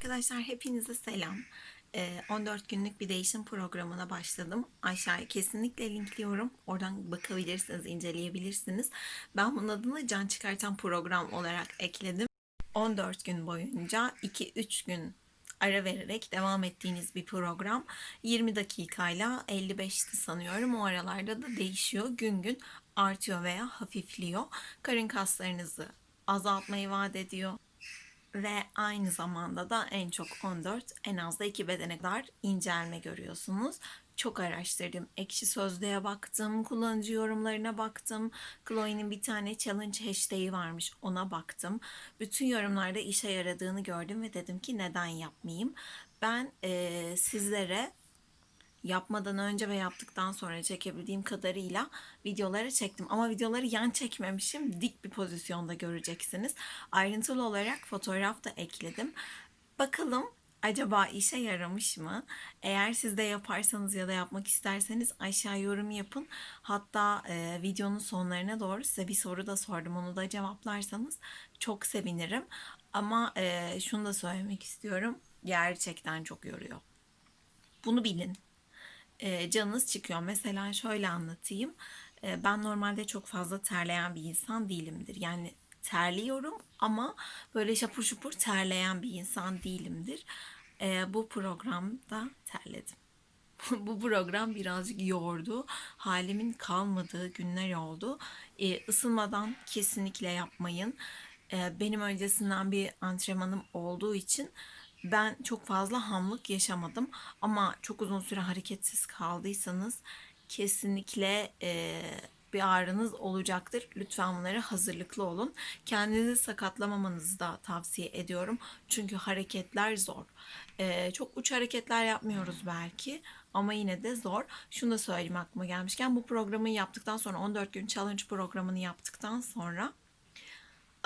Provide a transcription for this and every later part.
Arkadaşlar hepinize selam. Ee, 14 günlük bir değişim programına başladım. Aşağıya kesinlikle linkliyorum. Oradan bakabilirsiniz, inceleyebilirsiniz. Ben bunun adını can çıkartan program olarak ekledim. 14 gün boyunca 2-3 gün ara vererek devam ettiğiniz bir program. 20 dakikayla 55'ti sanıyorum. O aralarda da değişiyor. Gün gün artıyor veya hafifliyor. Karın kaslarınızı azaltmayı vaat ediyor ve aynı zamanda da en çok 14 en az da 2 bedene kadar incelme görüyorsunuz. Çok araştırdım. Ekşi Sözlüğe baktım. Kullanıcı yorumlarına baktım. Chloe'nin bir tane challenge hashtag'i varmış. Ona baktım. Bütün yorumlarda işe yaradığını gördüm ve dedim ki neden yapmayayım? Ben eee, sizlere yapmadan önce ve yaptıktan sonra çekebildiğim kadarıyla videoları çektim. Ama videoları yan çekmemişim. Dik bir pozisyonda göreceksiniz. Ayrıntılı olarak fotoğraf da ekledim. Bakalım acaba işe yaramış mı? Eğer siz de yaparsanız ya da yapmak isterseniz aşağı yorum yapın. Hatta e, videonun sonlarına doğru size bir soru da sordum. Onu da cevaplarsanız çok sevinirim. Ama e, şunu da söylemek istiyorum. Gerçekten çok yoruyor. Bunu bilin e, canınız çıkıyor. Mesela şöyle anlatayım. E, ben normalde çok fazla terleyen bir insan değilimdir. Yani terliyorum ama böyle şapur şupur terleyen bir insan değilimdir. E, bu programda terledim. Bu program birazcık yordu. Halimin kalmadığı günler oldu. E, ısınmadan kesinlikle yapmayın. E, benim öncesinden bir antrenmanım olduğu için ben çok fazla hamlık yaşamadım. Ama çok uzun süre hareketsiz kaldıysanız kesinlikle e, bir ağrınız olacaktır. Lütfen bunlara hazırlıklı olun. Kendinizi sakatlamamanızı da tavsiye ediyorum. Çünkü hareketler zor. E, çok uç hareketler yapmıyoruz belki. Ama yine de zor. Şunu da söyleyeyim aklıma gelmişken bu programı yaptıktan sonra 14 gün challenge programını yaptıktan sonra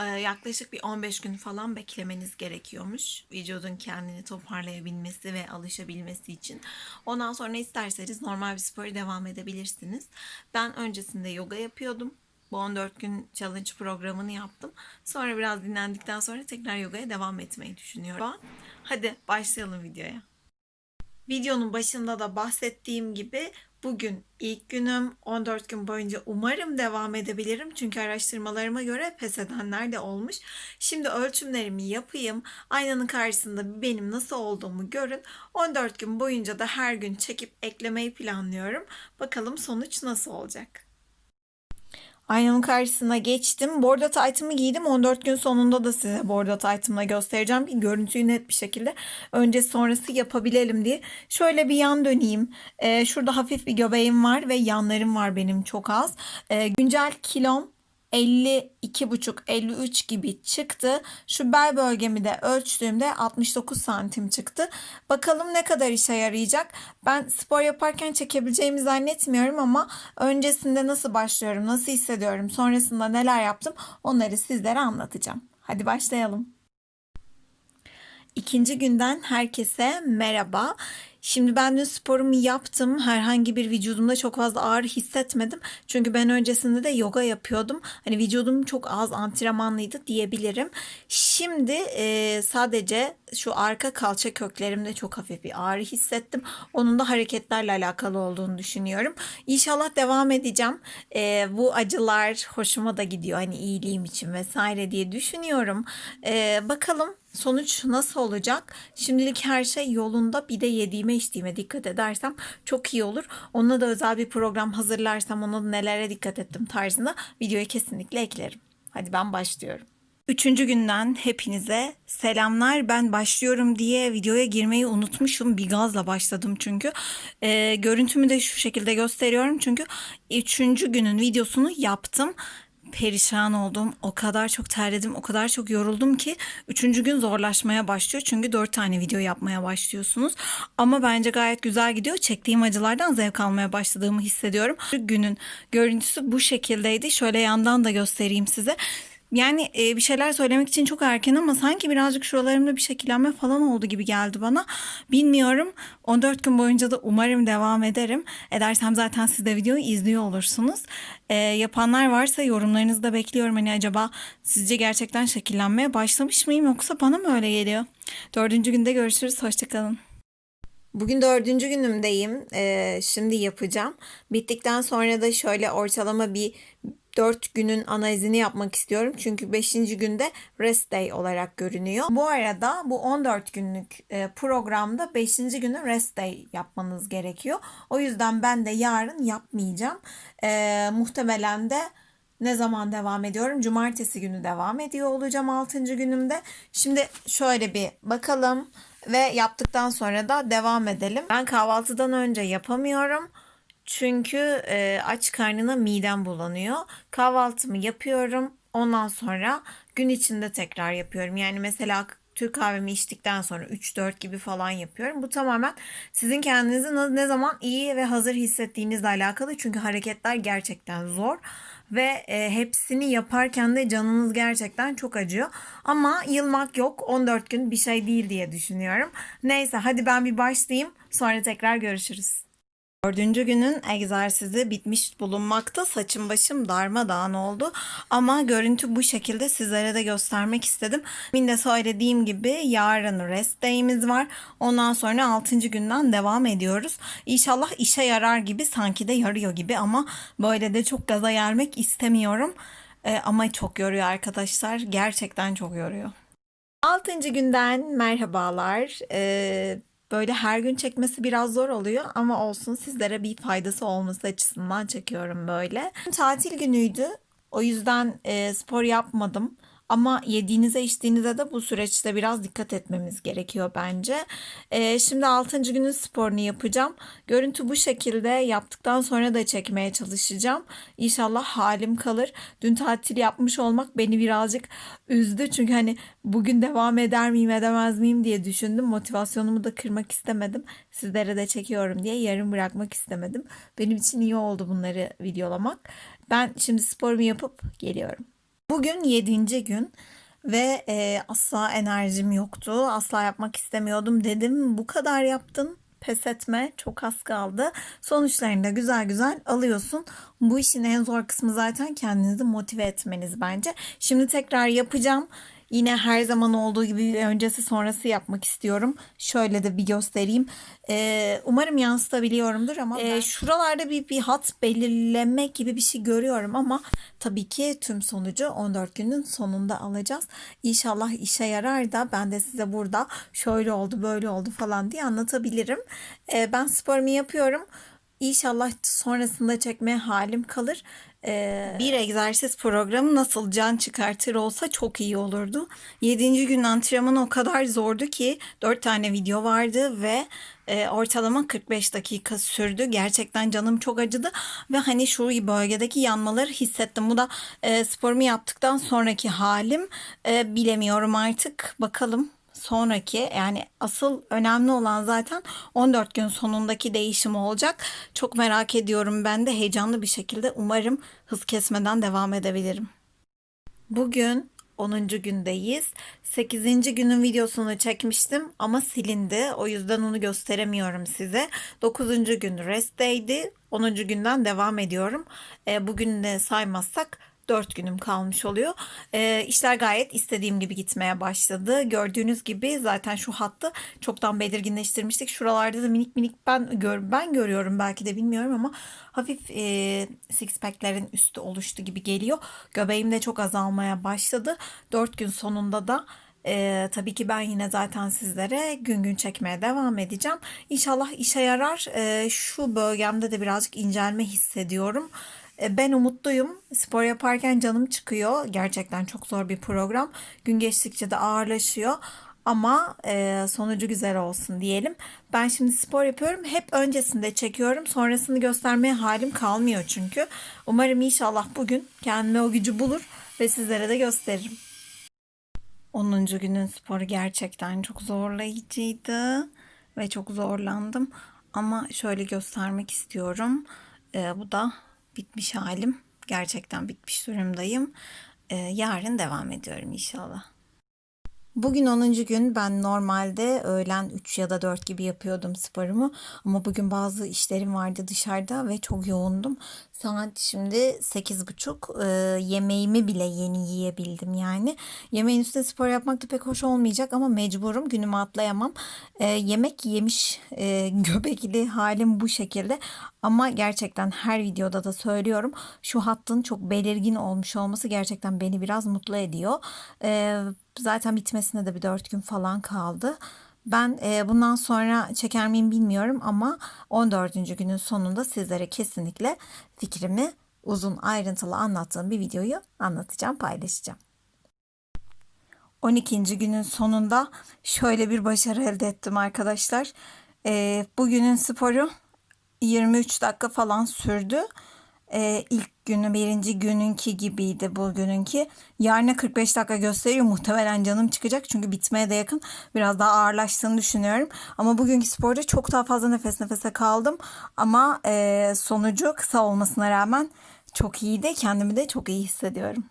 yaklaşık bir 15 gün falan beklemeniz gerekiyormuş. Vücudun kendini toparlayabilmesi ve alışabilmesi için. Ondan sonra isterseniz normal bir spora devam edebilirsiniz. Ben öncesinde yoga yapıyordum. Bu 14 gün challenge programını yaptım. Sonra biraz dinlendikten sonra tekrar yogaya devam etmeyi düşünüyorum. Hadi başlayalım videoya. Videonun başında da bahsettiğim gibi bugün ilk günüm 14 gün boyunca umarım devam edebilirim. Çünkü araştırmalarıma göre pes edenler de olmuş. Şimdi ölçümlerimi yapayım. Aynanın karşısında benim nasıl olduğumu görün. 14 gün boyunca da her gün çekip eklemeyi planlıyorum. Bakalım sonuç nasıl olacak. Aynanın karşısına geçtim. Bordo taytımı giydim. 14 gün sonunda da size bordo taytımla göstereceğim ki görüntüyü net bir şekilde önce sonrası yapabilelim diye. Şöyle bir yan döneyim. Ee, şurada hafif bir göbeğim var ve yanlarım var benim çok az. Ee, güncel kilom 52,5-53 gibi çıktı. Şu bel bölgemi de ölçtüğümde 69 santim çıktı. Bakalım ne kadar işe yarayacak. Ben spor yaparken çekebileceğimi zannetmiyorum ama öncesinde nasıl başlıyorum, nasıl hissediyorum, sonrasında neler yaptım onları sizlere anlatacağım. Hadi başlayalım. İkinci günden herkese merhaba. Şimdi ben dün sporumu yaptım. Herhangi bir vücudumda çok fazla ağrı hissetmedim. Çünkü ben öncesinde de yoga yapıyordum. Hani vücudum çok az antrenmanlıydı diyebilirim. Şimdi e, sadece şu arka kalça köklerimde çok hafif bir ağrı hissettim. Onun da hareketlerle alakalı olduğunu düşünüyorum. İnşallah devam edeceğim. E, bu acılar hoşuma da gidiyor. Hani iyiliğim için vesaire diye düşünüyorum. E, bakalım sonuç nasıl olacak? Şimdilik her şey yolunda. Bir de yediğime içtiğime dikkat edersem çok iyi olur. Onunla da özel bir program hazırlarsam ona da nelere dikkat ettim tarzında videoya kesinlikle eklerim. Hadi ben başlıyorum. Üçüncü günden hepinize selamlar. Ben başlıyorum diye videoya girmeyi unutmuşum. Bir gazla başladım çünkü. Ee, görüntümü de şu şekilde gösteriyorum. Çünkü üçüncü günün videosunu yaptım perişan oldum. O kadar çok terledim, o kadar çok yoruldum ki üçüncü gün zorlaşmaya başlıyor. Çünkü dört tane video yapmaya başlıyorsunuz. Ama bence gayet güzel gidiyor. Çektiğim acılardan zevk almaya başladığımı hissediyorum. Günün görüntüsü bu şekildeydi. Şöyle yandan da göstereyim size. Yani e, bir şeyler söylemek için çok erken ama sanki birazcık şuralarımda bir şekillenme falan oldu gibi geldi bana. Bilmiyorum. 14 gün boyunca da umarım devam ederim. Edersem zaten siz de videoyu izliyor olursunuz. E, yapanlar varsa yorumlarınızı da bekliyorum. Hani acaba sizce gerçekten şekillenmeye başlamış mıyım yoksa bana mı öyle geliyor? Dördüncü günde görüşürüz. Hoşçakalın. Bugün dördüncü günümdeyim. Ee, şimdi yapacağım. Bittikten sonra da şöyle ortalama bir 4 günün analizini yapmak istiyorum. Çünkü 5. günde rest day olarak görünüyor. Bu arada bu 14 günlük e, programda 5. günü rest day yapmanız gerekiyor. O yüzden ben de yarın yapmayacağım. Ee, muhtemelen de ne zaman devam ediyorum? Cumartesi günü devam ediyor olacağım 6. günümde. Şimdi şöyle bir bakalım ve yaptıktan sonra da devam edelim. Ben kahvaltıdan önce yapamıyorum. Çünkü e, aç karnına midem bulanıyor. Kahvaltımı yapıyorum. Ondan sonra gün içinde tekrar yapıyorum. Yani mesela Türk kahvemi içtikten sonra 3-4 gibi falan yapıyorum. Bu tamamen sizin kendinizi ne zaman iyi ve hazır hissettiğinizle alakalı. Çünkü hareketler gerçekten zor ve e, hepsini yaparken de canınız gerçekten çok acıyor. Ama yılmak yok 14 gün bir şey değil diye düşünüyorum. Neyse hadi ben bir başlayayım sonra tekrar görüşürüz. Dördüncü günün egzersizi bitmiş bulunmakta. Saçım başım darmadağın oldu. Ama görüntü bu şekilde sizlere de göstermek istedim. Min de söylediğim gibi yarın rest day'imiz var. Ondan sonra altıncı günden devam ediyoruz. İnşallah işe yarar gibi sanki de yarıyor gibi ama böyle de çok gaza gelmek istemiyorum. Ee, ama çok yoruyor arkadaşlar. Gerçekten çok yoruyor. Altıncı günden merhabalar. Ee, Böyle her gün çekmesi biraz zor oluyor ama olsun sizlere bir faydası olması açısından çekiyorum böyle. Tatil günüydü. O yüzden e, spor yapmadım. Ama yediğinize içtiğinize de bu süreçte biraz dikkat etmemiz gerekiyor bence. Ee, şimdi 6. günün sporunu yapacağım. Görüntü bu şekilde yaptıktan sonra da çekmeye çalışacağım. İnşallah halim kalır. Dün tatil yapmış olmak beni birazcık üzdü. Çünkü hani bugün devam eder miyim edemez miyim diye düşündüm. Motivasyonumu da kırmak istemedim. Sizlere de çekiyorum diye yarım bırakmak istemedim. Benim için iyi oldu bunları videolamak. Ben şimdi sporumu yapıp geliyorum. Bugün yedinci gün ve e, asla enerjim yoktu. Asla yapmak istemiyordum dedim. Bu kadar yaptın pes etme çok az kaldı. Sonuçlarını da güzel güzel alıyorsun. Bu işin en zor kısmı zaten kendinizi motive etmeniz bence. Şimdi tekrar yapacağım. Yine her zaman olduğu gibi öncesi sonrası yapmak istiyorum. Şöyle de bir göstereyim. Ee, umarım yansıtabiliyorumdur ama e, şuralarda bir, bir hat belirleme gibi bir şey görüyorum ama tabii ki tüm sonucu 14 günün sonunda alacağız. İnşallah işe yarar da ben de size burada şöyle oldu böyle oldu falan diye anlatabilirim. Ee, ben sporumu yapıyorum. İnşallah sonrasında çekmeye halim kalır. Bir egzersiz programı nasıl can çıkartır olsa çok iyi olurdu. Yedinci gün antrenman o kadar zordu ki dört tane video vardı ve e, ortalama 45 dakika sürdü. Gerçekten canım çok acıdı ve hani şu bölgedeki yanmaları hissettim. Bu da sporumu yaptıktan sonraki halim. Bilemiyorum artık. Bakalım sonraki yani asıl önemli olan zaten 14 gün sonundaki değişim olacak. Çok merak ediyorum ben de heyecanlı bir şekilde umarım hız kesmeden devam edebilirim. Bugün 10. gündeyiz. 8. günün videosunu çekmiştim ama silindi. O yüzden onu gösteremiyorum size. 9. gün rest day'di. 10. günden devam ediyorum. E, bugün de saymazsak 4 günüm kalmış oluyor. E, işler gayet istediğim gibi gitmeye başladı. Gördüğünüz gibi zaten şu hattı çoktan belirginleştirmiştik. Şuralarda da minik minik ben gör, ben görüyorum belki de bilmiyorum ama hafif e, six pack'lerin üstü oluştu gibi geliyor. Göbeğim de çok azalmaya başladı. 4 gün sonunda da ee, tabii ki ben yine zaten sizlere gün gün çekmeye devam edeceğim. İnşallah işe yarar. Ee, şu bölgemde de birazcık incelme hissediyorum. E, ben umutluyum. Spor yaparken canım çıkıyor. Gerçekten çok zor bir program. Gün geçtikçe de ağırlaşıyor. Ama e, sonucu güzel olsun diyelim. Ben şimdi spor yapıyorum. Hep öncesinde çekiyorum. Sonrasını göstermeye halim kalmıyor çünkü. Umarım inşallah bugün kendime o gücü bulur ve sizlere de gösteririm. 10. günün sporu gerçekten çok zorlayıcıydı ve çok zorlandım. Ama şöyle göstermek istiyorum. E, bu da bitmiş halim. Gerçekten bitmiş durumdayım. Ee, yarın devam ediyorum inşallah. Bugün 10. gün ben normalde öğlen 3 ya da 4 gibi yapıyordum sporumu ama bugün bazı işlerim vardı dışarıda ve çok yoğundum. Saat şimdi 8.30 ee, yemeğimi bile yeni yiyebildim yani. Yemeğin üstüne spor yapmak da pek hoş olmayacak ama mecburum günümü atlayamam. Ee, yemek yemiş e, göbekli halim bu şekilde ama gerçekten her videoda da söylüyorum şu hattın çok belirgin olmuş olması gerçekten beni biraz mutlu ediyor. Ee, zaten bitmesine de bir 4 gün falan kaldı. Ben e, bundan sonra çeker miyim bilmiyorum ama 14. günün sonunda sizlere kesinlikle fikrimi uzun ayrıntılı anlattığım bir videoyu anlatacağım, paylaşacağım. 12. günün sonunda şöyle bir başarı elde ettim arkadaşlar. E, bugünün sporu 23 dakika falan sürdü. E, ilk günü birinci gününki gibiydi bugününki. Yarına 45 dakika gösteriyor. Muhtemelen canım çıkacak çünkü bitmeye de yakın. Biraz daha ağırlaştığını düşünüyorum. Ama bugünkü sporda çok daha fazla nefes nefese kaldım. Ama e, sonucu kısa olmasına rağmen çok iyiydi. Kendimi de çok iyi hissediyorum.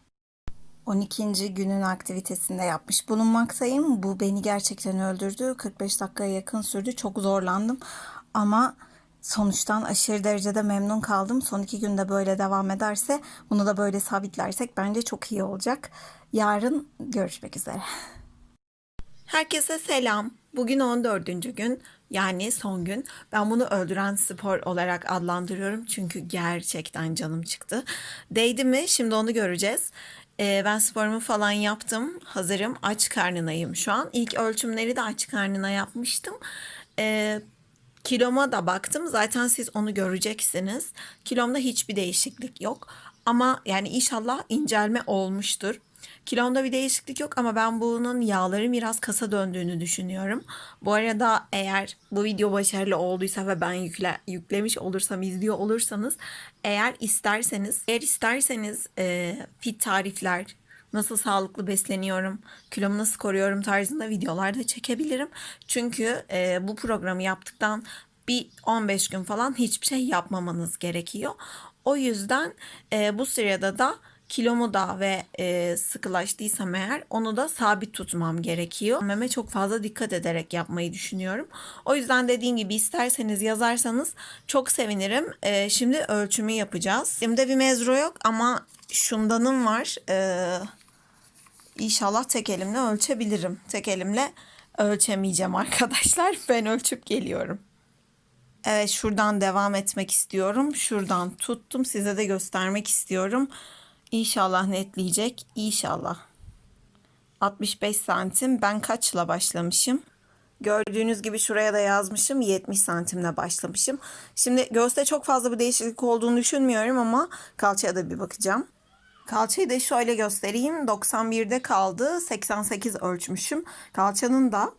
12. günün aktivitesinde yapmış bulunmaktayım. Bu beni gerçekten öldürdü. 45 dakikaya yakın sürdü. Çok zorlandım. Ama sonuçtan aşırı derecede memnun kaldım. Son iki günde böyle devam ederse, bunu da böyle sabitlersek bence çok iyi olacak. Yarın görüşmek üzere. Herkese selam. Bugün 14. gün yani son gün. Ben bunu öldüren spor olarak adlandırıyorum çünkü gerçekten canım çıktı. Değdi mi? Şimdi onu göreceğiz. Ee, ben sporumu falan yaptım. Hazırım. Aç karnınayım şu an. İlk ölçümleri de aç karnına yapmıştım. Ee, kiloma da baktım. Zaten siz onu göreceksiniz. Kilomda hiçbir değişiklik yok. Ama yani inşallah incelme olmuştur. Kilomda bir değişiklik yok ama ben bunun yağların biraz kasa döndüğünü düşünüyorum. Bu arada eğer bu video başarılı olduysa ve ben yükle, yüklemiş olursam, izliyor olursanız eğer isterseniz, eğer isterseniz e, fit tarifler, nasıl sağlıklı besleniyorum, kilomu nasıl koruyorum tarzında videolar da çekebilirim. Çünkü e, bu programı yaptıktan bir 15 gün falan hiçbir şey yapmamanız gerekiyor. O yüzden e, bu sırada da kilomu da ve e, sıkılaştıysam eğer onu da sabit tutmam gerekiyor. Meme çok fazla dikkat ederek yapmayı düşünüyorum. O yüzden dediğim gibi isterseniz yazarsanız çok sevinirim. E, şimdi ölçümü yapacağız. Şimdi bir mezro yok ama şundanım var. E, İnşallah tek elimle ölçebilirim. Tek elimle ölçemeyeceğim arkadaşlar. Ben ölçüp geliyorum. Evet şuradan devam etmek istiyorum. Şuradan tuttum. Size de göstermek istiyorum. İnşallah netleyecek. İnşallah. 65 santim. Ben kaçla başlamışım? Gördüğünüz gibi şuraya da yazmışım. 70 santimle başlamışım. Şimdi göğüste çok fazla bir değişiklik olduğunu düşünmüyorum ama kalçaya da bir bakacağım. Kalçayı da şöyle göstereyim. 91'de kaldı. 88 ölçmüşüm. Kalçanın da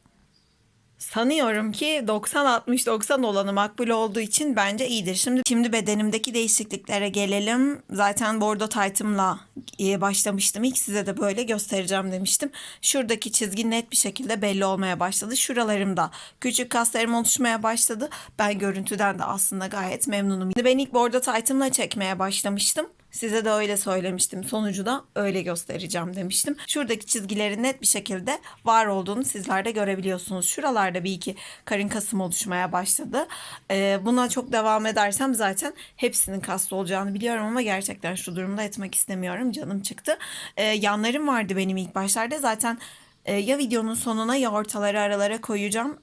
Sanıyorum ki 90-60-90 olanı makbul olduğu için bence iyidir. Şimdi şimdi bedenimdeki değişikliklere gelelim. Zaten bordo taytımla e, başlamıştım. İlk size de böyle göstereceğim demiştim. Şuradaki çizgi net bir şekilde belli olmaya başladı. Şuralarımda küçük kaslarım oluşmaya başladı. Ben görüntüden de aslında gayet memnunum. Ben ilk bordo taytımla çekmeye başlamıştım. Size de öyle söylemiştim. Sonucu da öyle göstereceğim demiştim. Şuradaki çizgilerin net bir şekilde var olduğunu sizler de görebiliyorsunuz. Şuralarda bir iki karın kasım oluşmaya başladı. Ee, buna çok devam edersem zaten hepsinin kaslı olacağını biliyorum ama gerçekten şu durumda etmek istemiyorum. Canım çıktı. Ee, yanlarım vardı benim ilk başlarda. Zaten e, ya videonun sonuna ya ortalara aralara koyacağım.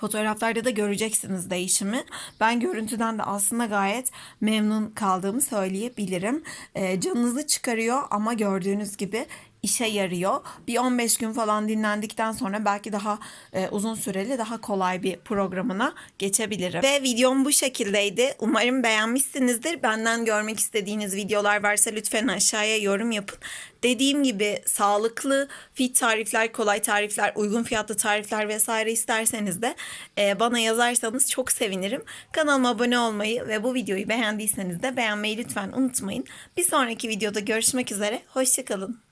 Fotoğraflarda da göreceksiniz değişimi. Ben görüntüden de aslında gayet memnun kaldığımı söyleyebilirim. E, canınızı çıkarıyor ama gördüğünüz gibi işe yarıyor. Bir 15 gün falan dinlendikten sonra belki daha e, uzun süreli daha kolay bir programına geçebilirim. Ve videom bu şekildeydi. Umarım beğenmişsinizdir. Benden görmek istediğiniz videolar varsa lütfen aşağıya yorum yapın. Dediğim gibi sağlıklı fit tarifler, kolay tarifler, uygun fiyatlı tarifler vesaire isterseniz de e, bana yazarsanız çok sevinirim. Kanalıma abone olmayı ve bu videoyu beğendiyseniz de beğenmeyi lütfen unutmayın. Bir sonraki videoda görüşmek üzere. Hoşçakalın.